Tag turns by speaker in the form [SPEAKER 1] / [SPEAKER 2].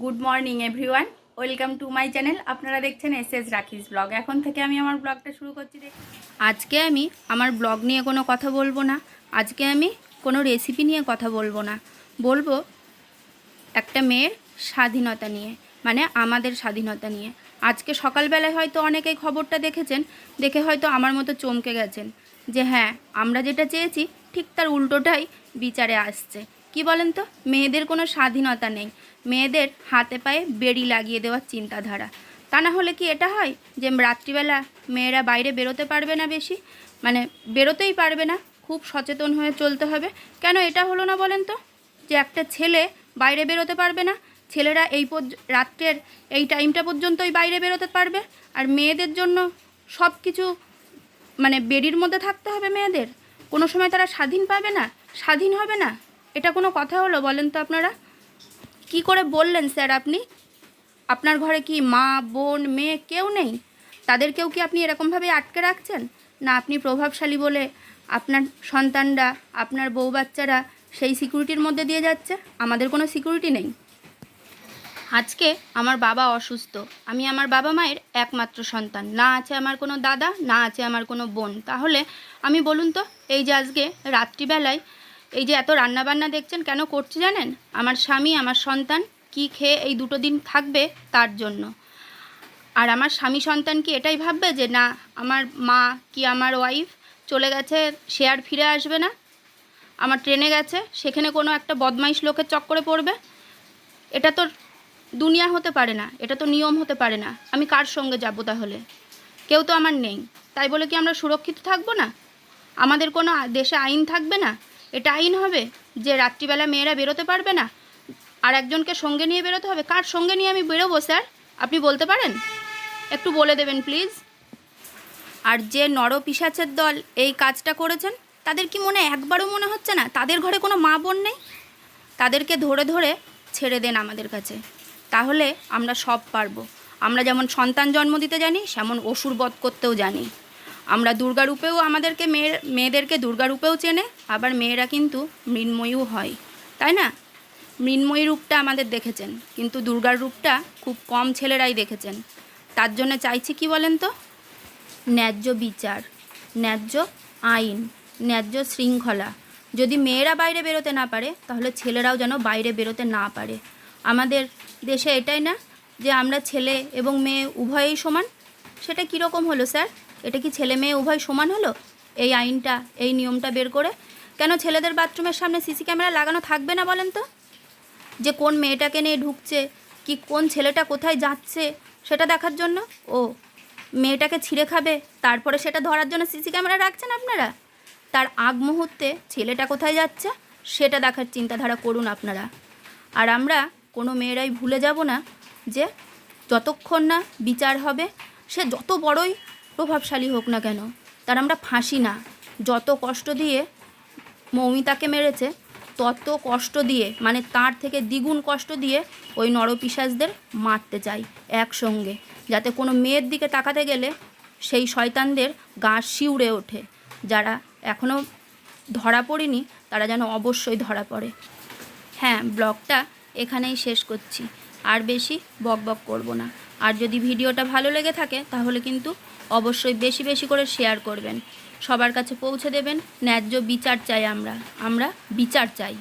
[SPEAKER 1] Good morning everyone welcome to my channel আপনারা দেখছেন S S রাখিস ব্লগ এখন থেকে আমি আমার ব্লগটা শুরু করছি। আজকে আমি আমার ব্লগ নিয়ে কোনো কথা বলব না। আজকে আমি কোনো রেসিপি নিয়ে কথা বলব না। বলব একটা মেয়ের স্বাধীনতা নিয়ে মানে আমাদের স্বাধীনতা নিয়ে। আজকে সকালবেলায় হয়তো অনেকেই খবরটা দেখেছেন, দেখে হয়তো আমার মতো চমকে গেছেন। যে হ্যাঁ আমরা যেটা চেয়েছি, ঠিক তার উল্টোটাই বিচারে আসছে। কি বলেন তো? মেয়েদের কোনো স্বাধীনতা নেই। মেয়েদের হাতে পায়ে বেড়ি লাগিয়ে দেওয়ার চিন্তাধারা। তা না হলে কি এটা হয় যে রাত্রিবেলা মেয়েরা বাইরে বেরোতে পারবে না বেশি? মানে বেরোতেই পারবে না, খুব সচেতন হয়ে চলতে হবে। কেন এটা হলো না বলেন তো? যে একটা ছেলে বাইরে বেরোতে পারবে না, ছেলেরা এই রাত্রের এই টাইমটা পর্যন্তই বাইরে বেরোতে পারবে। আর মেয়েদের জন্য সব কিছু মানে বেডির মধ্যে থাকতে হবে মেয়েদের। কোনো সময় তারা স্বাধীন পাবে না, স্বাধীন হবে না। এটা কোনো কথা হলো বলেন তো আপনারা? কি করে বললেন স্যার আপনি? আপনার ঘরে কি মা, বোন, মেয়ে কেউ নেই? তাদেরকেও কি আপনি এরকমভাবে আটকে রাখছেন? না, আপনি প্রভাবশালী বলে আপনার সন্তানরা, আপনার বউ বাচ্চারা সেই সিকিউরিটির মধ্যে দিয়ে যাচ্ছে? আমাদের কোনো সিকিউরিটি নেই। আজকে আমার বাবা অসুস্থ। আমি আমার বাবা মায়ের একমাত্র সন্তান। না আছে আমার কোনো দাদা, না আছে আমার কোনো বোন। তাহলে আমি বলুন তো, এই যে আজকে রাত্রিবেলায় এই যে এত রান্নাবান্না দেখছেন, কেন করছি জানেন? আমার স্বামী, আমার সন্তান কি খেয়ে এই দুটো দিন থাকবে তার জন্য। আর আমার স্বামী সন্তান কি এটাই ভাববে যে না, আমার মা কি আমার ওয়াইফ চলে গেছে, সে আর ফিরে আসবে না? আমার ট্রেনে গেছে, সেখানে কোনো একটা বদমাইশ লোকের চক্করে পড়বে? এটা তো দুনিয়া হতে পারে না, এটা তো নিয়ম হতে পারে না। আমি কার সঙ্গে যাব তাহলে? কেউ তো আমার নেই, তাই বলে কি আমরা সুরক্ষিত থাকব না? আমাদের কোনো দেশে আইন থাকবে না? এটা আইন হবে যে রাত্রিবেলা মেয়েরা বেরোতে পারবে না? আর একজনকে সঙ্গে নিয়ে বেরোতে হবে? কার সঙ্গে নিয়ে আমি বেরোবো, স্যার? আপনি বলতে পারেন? একটু বলে দেবেন, প্লিজ। আর যে নরপিসাচের দল এই কাজটা করেছেন, তাদের কি মনে একবারও মনে হচ্ছে না? তাদের ঘরে কোনো মা বোন নেই? তাদেরকে ধরে ধরে ছেড়ে দেন আমাদের কাছে। তাহলে আমরা সব পারব। আমরা যেমন সন্তান জন্ম দিতে জানি, সেমন অসুর বধ করতেও জানি। আমরা দুর্গারূপেও আমাদেরকে মেয়ের মেয়েদেরকে দুর্গারূপেও চেনে, আবার মেয়েরা কিন্তু মৃন্ময়ীও হয়, তাই না? মৃন্ময়ী রূপটা আমাদের দেখেছেন, কিন্তু দুর্গার রূপটা খুব কম ছেলেরাই দেখেছেন। তার জন্য চাইছি কি বলেন তো? ন্যায্য বিচার, ন্যায্য আইন, ন্যায্য শৃঙ্খলা। যদি মেয়েরা বাইরে বেরোতে না পারে, তাহলে ছেলেরাও যেন বাইরে বেরোতে না পারে। আমাদের দেশে এটাই না? যে আমরা ছেলে এবং মেয়ে উভয়েই সমান? সেটা কীরকম হলো, স্যার? এটা কি ছেলে মেয়ে উভয় সমান হলো? এই আইনটা, এই নিয়মটা বের করে? কেন ছেলেদের বাথরুমের সামনে সিসি ক্যামেরা লাগানো থাকবে না বলেন তো? যে কোন মেয়েটাকে নিয়ে ঢুকছে, কি কোন ছেলেটা কোথায় যাচ্ছে, সেটা দেখার জন্য? ও, মেয়েটাকে ছিঁড়ে খাবে, তারপরে সেটা ধরার জন্য সিসি ক্যামেরা রাখছেন আপনারা? তার আগ মুহূর্তে ছেলেটা কোথায় যাচ্ছে, সেটা দেখার চিন্তাধারা করুন আপনারা। আর আমরা কোনো মেয়েরাই ভুলে যাব না যে যতক্ষণ না বিচার হবে, সে যত বড়ই প্রভাবশালী হোক না কেন, তার আমরা ফাঁসি না। যত কষ্ট দিয়ে মৌমিতাকে মেরেছে, তত কষ্ট দিয়ে মানে তার থেকে দ্বিগুণ কষ্ট দিয়ে ওই নরপিসাজদের মারতে চাই একসঙ্গে, যাতে কোনো মেয়ের দিকে তাকাতে গেলে সেই শয়তানদের গা শিউড়ে ওঠে। যারা এখনও ধরা পড়েনি, তারা যেন অবশ্যই ধরা পড়ে। হ্যাঁ ব্লগটা এখানেই শেষ করছি। আর বেশি বক বক করব না। আর যদি ভিডিওটা ভালো লেগে থাকে, তাহলে কিন্তু অবশ্যই বেশি বেশি করে শেয়ার করবেন। সবার কাছে পৌঁছে দেবেন, ন্যায্য বিচার চাই আমরা। আমরা বিচার চাই।